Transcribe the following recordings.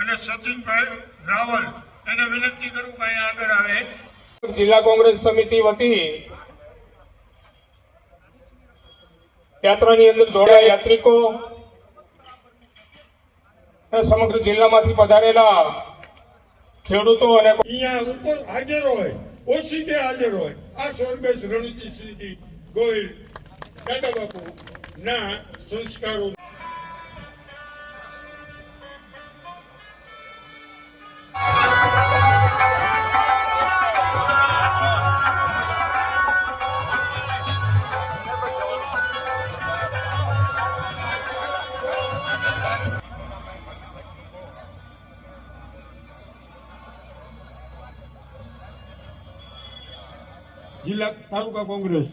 અને સચિનભાઈ રાવલ એને વિનંતી કરું કે અહીંયા આગળ આવે. જિલ્લા કોંગ્રેસ સમિતિ વતી યાત્રાની અંદર જોડાયા યાત્રિકો અને સમગ્ર જિલ્લામાંથી પધારેલા ખેડૂતો અને અહીંયા ઉપર હાજર હોય ઓછી તે હાજર હોય. આ સ્વર્ગેશ રણજીતસિંહજી ગોહિલ દાદા બાપુ ના સંસ્કારો જિલ્લા તાલુકા કોંગ્રેસ.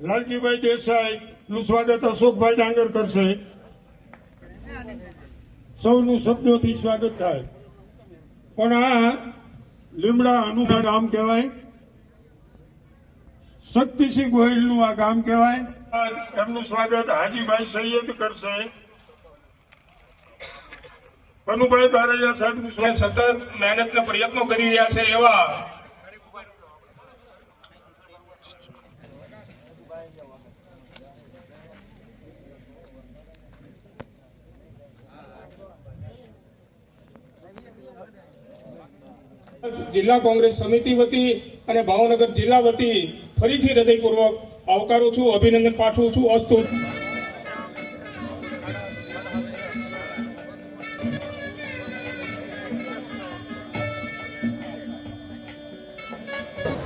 લાલજીભાઈ દેસાઈ નું સ્વાગત અશોકભાઈ ડાંગર કરશે. સૌનું શબ્દોથી સ્વાગત થાય. પણ આ લીમડા અનુભા ગામ કહેવાય. શક્તિસિંહ ગોહિલનું આ ગામ કહેવાય. એમનું સ્વાગત હાજીભાઈ સૈયદ કરશે. કનુભાઈ બારૈયા સાહેબ સતત સતત મહેનતના પ્રયત્નો કરી રહ્યા છે એવા જિલ્લા કોંગ્રેસ સમિતિ વતી અને ભાવનગર જિલ્લા વતી ફરીથી હૃદયપૂર્વક આવકારું છું અભિનંદન પાઠવું છું અસ્તુ.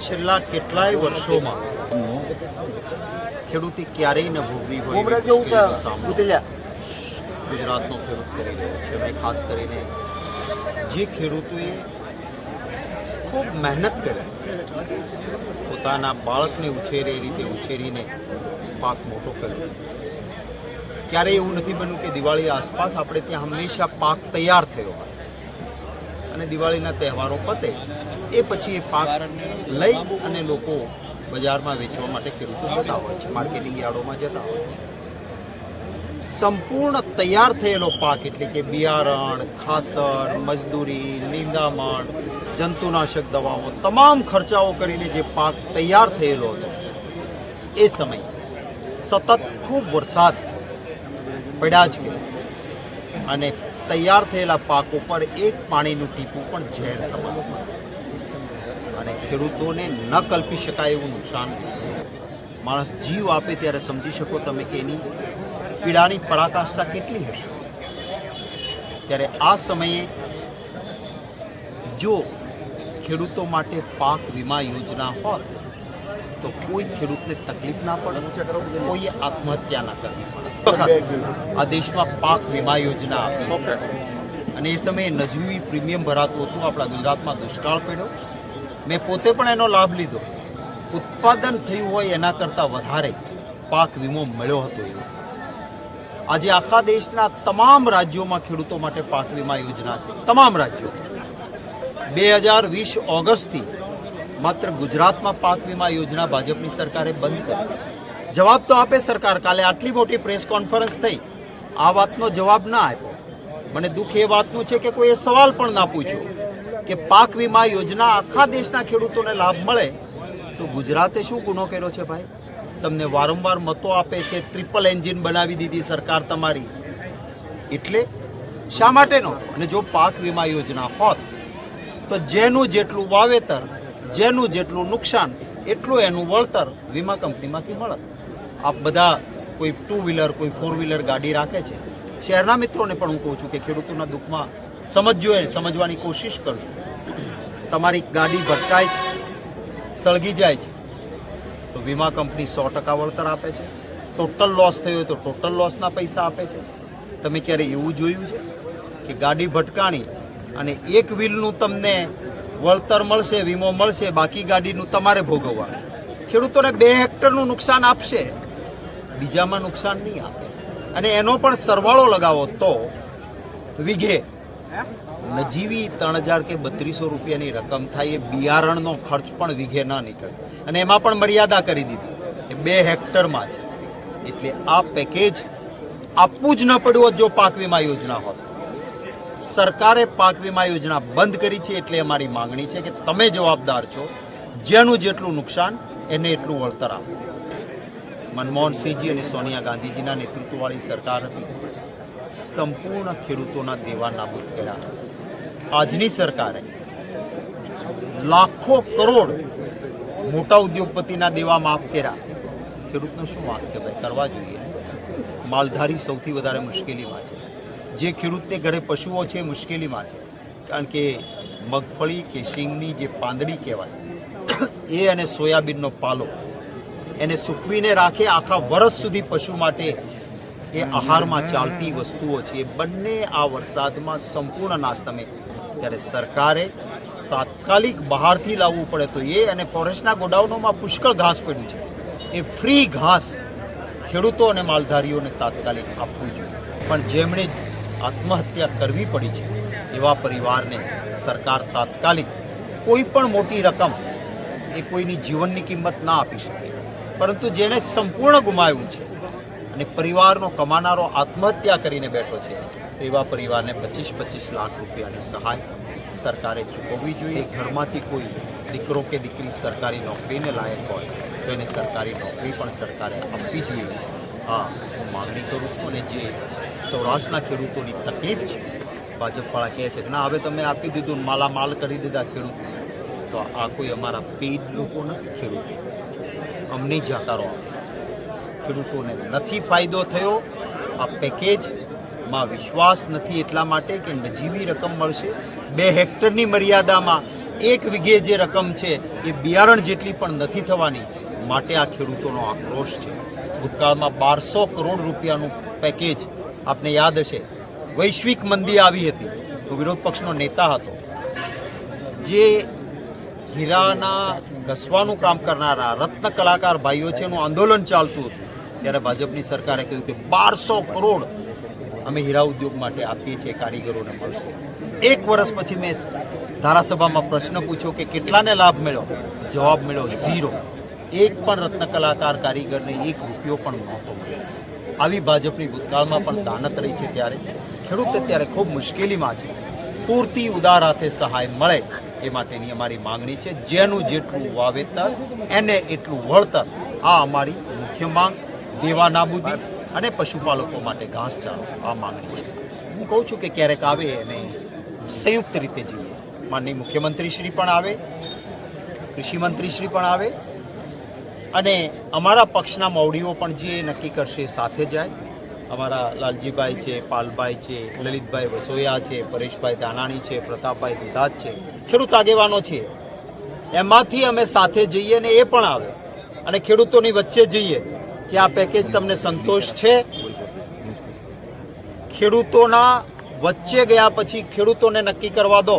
છેલ્લા કેટલાય વર્ષોમાં ખેડૂતે ક્યારેય ન ભોગવી હોય ગુજરાતનો ખેડૂત કરી રહ્યો છે. ખાસ કરીને જે ખેડૂતોએ ખૂબ મહેનત કરી. પોતાના બાળકને ઉછેરે એ રીતે ઉછેરીને પાક મોટો કર્યો ક્યારેય એવું નથી બન્યું કે દિવાળી આસપાસ આપણે ત્યાં હંમેશા પાક તૈયાર થયો હોય. અને દિવાળીના તહેવારો પતે. એ પછી એ પાક લઈ અને લોકો બજારમાં વેચવા માટે ખેડૂતો જતા હોય છે, માર્કેટિંગ યાર્ડોમાં જતા હોય છે. સંપૂર્ણ તૈયાર થયેલો પાક એટલે કે બિયારણ, ખાતર, મજદૂરી નિંદામણ જંતુનાશક દવાઓ, તમામ ખર્ચાઓ કરીને જે પાક તૈયાર થયેલો હતો, એ સમય સતત ખૂબ વરસાદ પડ્યા જ છે. અને તૈયાર થયેલા પાક ઉપર એક પાણીનું ટીપું પણ ઝેર સમાન અને ખેડૂતોને ન કલ્પી શકાય એવું નુકસાન માણસ જીવ આપે ત્યારે સમજી શકો તમે કે એની પીડાની પરાકાષ્ઠા કેટલી હશે. ત્યારે આ સમયે જો ખેડૂતો માટે પાક વીમા યોજના હોત તો કોઈ ખેડૂતને તકલીફ ના પડે. કોઈએ આત્મહત્યા ના કરવી પડે. આ દેશમાં પાક વીમા યોજના આપી. અને એ સમયે નજીવી પ્રીમિયમ ભરાતું હતું આપણા ગુજરાતમાં દુષ્કાળ પડ્યો. મેં પોતે પણ એનો લાભ લીધો. ઉત્પાદન થયું હોય એના કરતાં વધારે પાક વીમો મળ્યો હતો એવો. આજે આખા દેશના તમામ રાજ્યોમાં ખેડૂતો માટે પાક વીમા યોજના છે. તમામ રાજ્યો. બે હજાર વીસ ઓગસ્ટથી માત્ર ગુજરાતમાં પાક વીમા યોજના ભાજપની સરકારે બંધ કરી. જવાબ તો આપે સરકાર. કાલે આટલી મોટી પ્રેસ કોન્ફરન્સ થઈ. આ વાતનો જવાબ ના આપ્યો. મને દુઃખ એ વાતનું છે કે કોઈએ સવાલ પણ ના પૂછ્યો કે પાક વીમા યોજના આખા દેશના ખેડૂતોને લાભ મળે તો ગુજરાતે શું ગુનો કર્યો છે ભાઈ? તમને વારંવાર મતો આપે છે ટ્રિપલ એન્જિન બનાવી દીધી સરકાર તમારી. એટલે શા માટેનો અને જો પાક વીમા યોજના હોત તો જેનું જેટલું વાવેતર, જેનું જેટલું નુકસાન, એટલું એનું વળતર વીમા કંપનીમાંથી મળત આપ બધા કોઈ ટુ વ્હીલર કોઈ ફોર વ્હીલર ગાડી રાખે છે. શહેરના મિત્રોને પણ હું કહું છું કે ખેડૂતોના દુઃખમાં સમજજો એ, સમજવાની કોશિશ કરજો. તમારી ગાડી ભટકાય છે, સળગી જાય છે, તો વીમા કંપની સો ટકા વળતર આપે છે. ટોટલ લોસ થયો હોય તો ટોટલ લોસના પૈસા આપે છે. તમે ક્યારે એવું જોયું છે કે ગાડી ભટકાણી અને એક વ્હીલનું તમને વળતર મળશે, વીમો મળશે, બાકી ગાડીનું તમારે ભોગવવાનું. ખેડૂતોને બે હેક્ટરનું નુકસાન આપશે, બીજામાં નુકસાન નહીં આપે. અને એનો પણ સરવાળો લગાવો તો વીઘે. નજીવી ત્રણ હજાર કે બત્રીસો રૂપિયાની રકમ થાય, એ બિયારણનો ખર્ચ પણ વીઘે ના નીકળે. અને એમાં પણ મર્યાદા કરી દીધી એ બે હેક્ટરમાં જ. એટલે આ પેકેજ આપવું જ ન પડ્યું હોત જો પાક વીમા યોજના હોત. સરકારે પાક વીમા યોજના બંધ કરી છે એટલે અમારી માંગણી છે કે તમે જવાબદાર છો. જેનું જેટલું નુકસાન, એને એટલું વળતર આપો. મનમોહનસિંહજી અને સોનિયા ગાંધીજીના નેતૃત્વવાળી સરકાર હતી. સંપૂર્ણ ખેડૂતોના દેવા નાબૂદ કર્યા. આજની સરકારે લાખો કરોડ મોટા ઉદ્યોગપતિના દેવા માફ કર્યા. ખેડૂતનો શું વાંક છે ભાઈ? કરવા જોઈએ. માલધારી સૌથી વધારે મુશ્કેલીમાં છે. જે ખેડૂતને ઘરે પશુઓ છે, મુશ્કેલીમાં છે. કારણ કે મગફળી કે શીંગની જે પાંદડી કહેવાય, એ અને સોયાબીનનો પાલો, એને સૂકવીને રાખે આખા વર્ષ સુધી પશુ માટે એ આહારમાં ચાલતી વસ્તુઓ છે. એ બંને આ વરસાદમાં સંપૂર્ણ નાશ તમે ત્યારે સરકારે તાત્કાલિક બહારથી લાવવું પડે તો એ અને ફોરેસ્ટના ગોડાઉનોમાં પુષ્કળ ઘાસ પડ્યું છે. એ ફ્રી ઘાસ ખેડૂતો અને માલધારીઓને તાત્કાલિક આપવું જોઈએ. પણ જેમણે આત્મહત્યા કરવી પડી છે. એવા પરિવારને સરકાર તાત્કાલિક કોઈ પણ મોટી રકમ એ કોઈની જીવનની કિંમત ના આપી શકે. પરંતુ જેણે સંપૂર્ણ ગુમાવ્યું છે અને પરિવારનો કમાનારો આત્મહત્યા કરીને બેઠો છે, એવા પરિવારને પચીસ પચીસ લાખ રૂપિયાની સહાય સરકારે ચૂકવવી જોઈએ. ઘરમાંથી કોઈ દીકરો કે દીકરી સરકારી નોકરીને લાયક હોય તો એને સરકારી નોકરી પણ સરકારે આપવી જોઈએ. આ હું માગણી કરું છું અને જે સૌરાષ્ટ્રના ખેડૂતોની તકલીફ છે. ભાજપવાળા કહે છે કે, ના, હવે તમે આપી દીધું, માલામાલ કરી દીધા ખેડૂત. તો આ કોઈ અમારા પેઇડ લોકો નથી, ખેડૂતો. અમને જાકારો ખેડૂતોને નથી ફાયદો થયો. આ પેકેજમાં વિશ્વાસ નથી એટલા માટે કે નજીવી રકમ મળશે. બે હેક્ટરની મર્યાદામાં એક વીઘે જે રકમ છે, એ બિયારણ જેટલી પણ નથી થવાની માટે આ ખેડૂતોનો આક્રોશ છે. ભૂતકાળમાં બારસો કરોડ રૂપિયાનું પેકેજ આપને યાદ હશે, વૈશ્વિક મંદી આવી હતી. તો વિરોધ પક્ષનો નેતા હતો. જે હીરાના ઘસવાનું કામ કરનારા રત્ન કલાકાર ભાઈઓ છે, એનું આંદોલન ચાલતું હતું. ત્યારે ભાજપની સરકારે કહ્યું કે બારસો કરોડ અમે હીરા ઉદ્યોગ માટે આપીએ છીએ, કારીગરોને મળશે. એક વર્ષ પછી મેં ધારાસભામાં પ્રશ્ન પૂછ્યો કે કેટલાને લાભ મળ્યો? જવાબ મળ્યો ઝીરો. એક પણ રત્ન કલાકાર કારીગરને એક રૂપિયો પણ નહોતો મળ્યો. આવી ભાજપની ભૂતકાળમાં પણ દાનત રહી છે ત્યારે. ખેડૂત અત્યારે ખૂબ મુશ્કેલીમાં છે. પૂરતી ઉદાર હાથે સહાય મળે એ માટેની અમારી માંગણી છે. જેનું જેટલું વાવેતર, એને એટલું વળતર. આ અમારી મુખ્ય માંગ. દેવા નાબૂદી અને પશુપાલકો માટે ઘાસચારો આ માંગણી છે. હું કહું છું કે ક્યારેક આવે અને સંયુક્ત રીતે જઈએ માનનીય મુખ્યમંત્રી શ્રી પણ આવે, કૃષિ મંત્રી શ્રી પણ આવે અને અમારા પક્ષના મવડીઓ પણ જે નક્કી કરશે સાથે જાય. અમારા લાલજીભાઈ છે, પાલભાઈ છે, લલિતભાઈ વસોયા છે, પરેશભાઈ દાનાણી છે, પ્રતાપભાઈ દુધાત છે, ખેડૂત આગેવાનો છે. એમાંથી અમે સાથે જઈએ ને એ પણ આવે. અને ખેડૂતોની વચ્ચે જઈએ કે આ પેકેજ તમને સંતોષ છે. ખેડૂતોના વચ્ચે ગયા પછી ખેડૂતોને નક્કી કરવા દો.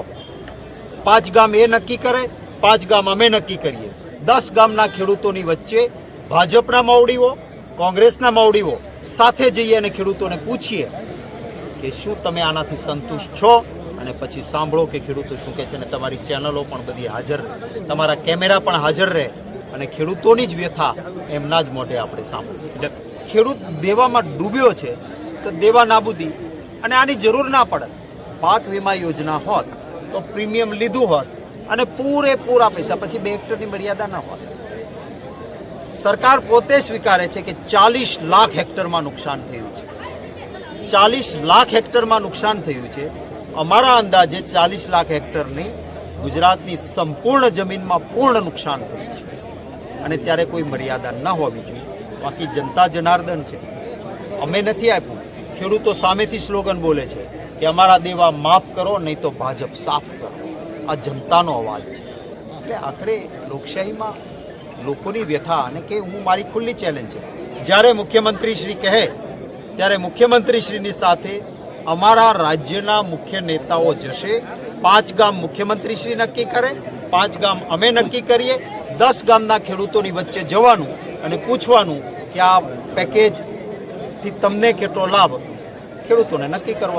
પાંચ ગામ એ નક્કી કરે, પાંચ ગામ અમે નક્કી કરીએ. દસ ગામના ખેડૂતોની વચ્ચે ભાજપના માવડીઓ, કોંગ્રેસના માવડીઓ સાથે જઈએ અને ખેડૂતોને પૂછીએ કે શું તમે આનાથી સંતુષ્ટ છો? અને પછી સાંભળો કે ખેડૂતો શું કહે છે અને તમારી ચેનલો પણ બધી હાજર રહે. તમારા કેમેરા પણ હાજર રહે અને ખેડૂતોની જ વ્યથા એમના જ મોઢે આપણે સાંભળીએ. ખેડૂત દેવામાં ડૂબ્યો છે તો દેવા નાબૂદી અને આની જરૂર ના પડે. પાક વીમા યોજના હોત તો પ્રીમિયમ લીધું હોત અને પૂરેપૂરા પૈસા. પછી બે હેક્ટરની મર્યાદા ન હોય. સરકાર પોતે સ્વીકારે છે કે ચાલીસ લાખ હેક્ટરમાં નુકસાન થયું છે. ચાલીસ લાખ હેક્ટરમાં નુકસાન થયું છે. અમારા અંદાજે ચાલીસ લાખ હેક્ટરની ગુજરાતની સંપૂર્ણ જમીનમાં પૂર્ણ નુકસાન થયું છે. અને ત્યારે કોઈ મર્યાદા ન હોવી જોઈએ. બાકી જનતા જનાર્દન છે. અમે નથી આપ્યું. ખેડૂતો સામેથી સ્લોગન બોલે છે કે અમારા દેવા માફ કરો, નહીં તો ભાજપ સાફ કરો. આ જનતાનો અવાજ છે. એટલે આખરે લોકશાહીમાં લોકોની વ્યથા અને કે હું મારી ખુલ્લી ચેલેન્જ છે. જ્યારે મુખ્યમંત્રી શ્રી કહે, ત્યારે મુખ્યમંત્રી શ્રીની સાથે અમારા રાજ્યના મુખ્ય નેતાઓ જશે. પાંચ ગામ મુખ્યમંત્રી શ્રી નક્કી કરે, પાંચ ગામ અમે નક્કી કરીએ. દસ ગામના ખેડૂતોની વચ્ચે જવાનું અને પૂછવાનું કે આ પેકેજથી તમને કેટલો લાભ ખેડૂતોને નક્કી કરવા